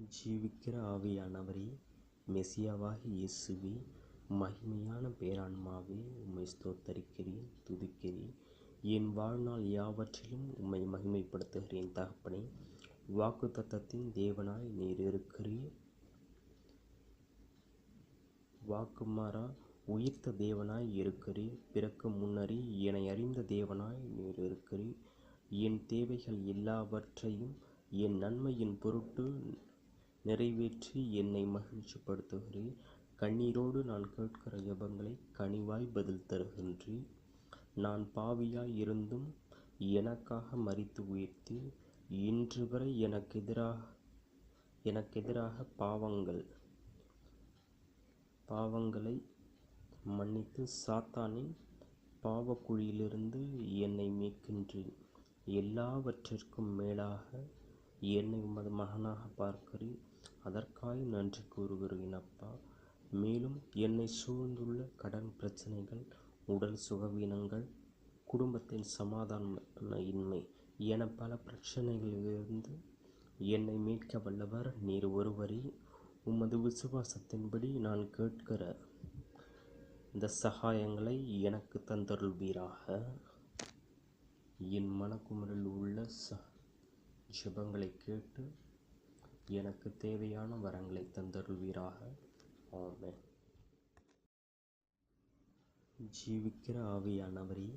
ஜீவிக்கிற ஆவியானவரே மெசியாவாகிய இயேசுவே மகிமையான பேரான்மாவே உம்மை ஸ்தோத்தரிக்கிறேன் துதிக்கிறேன். என் வாழ்நாள் யாவற்றிலும் உம்மை மகிமைப்படுத்துகிறேன் தகப்பனே. வாக்குத்தத்தத்தின் தேவனாய் நீர் இருக்கிறீர். வாக்குமாறா உயிர்த்த தேவனாய் இருக்கிறீர். பிறக்க முன்னரே என்னை அறிந்த தேவனாய் நீர் இருக்கிறீர். என் தேவைகள் எல்லாவற்றையும் என் நன்மையின் பொருட்டு நிறைவேற்றி என்னை மகிழ்ச்சிப்படுத்துகிறீர். கண்ணீரோடு நான் கேட்கிற ஜபங்களை கனிவாய் பதில் தருகின்றீர். நான் பாவியாய் இருந்தும் எனக்காக மறித்து உயிர்த்தி இன்று வரை எனக்கு எதிராக எனக்கு எதிராக பாவங்கள் பாவங்களை மன்னித்து சாத்தானின் பாவக்குழியிலிருந்து என்னை மீட்கின்றேன் எல்லாவற்றிற்கும் மேலாக என்னை உமது மகனாக பார்க்கிறீர் அதற்காக நன்றி கூறுகிறேன் அப்பா. மேலும் என்னை சூழ்ந்துள்ள கடன் பிரச்சனைகள் உடல் சுகவீனங்கள் குடும்பத்தின் சமாதான இன்மை என பல பிரச்சனைகளிலிருந்து என்னை மீட்க வல்லவர் நீர் ஒருவரே. உமது விசுவாசத்தின்படி நான் கேட்கிற இந்த சகாயங்களை எனக்கு தந்தருள்வீராக. என் மனக்குமரில் உள்ள ச ஜெபங்களை கேட்டு எனக்கு தேவையான வரங்களை தந்தருள்வீராக. ஆமே ஜீவிக்கிற ஆவியானவரே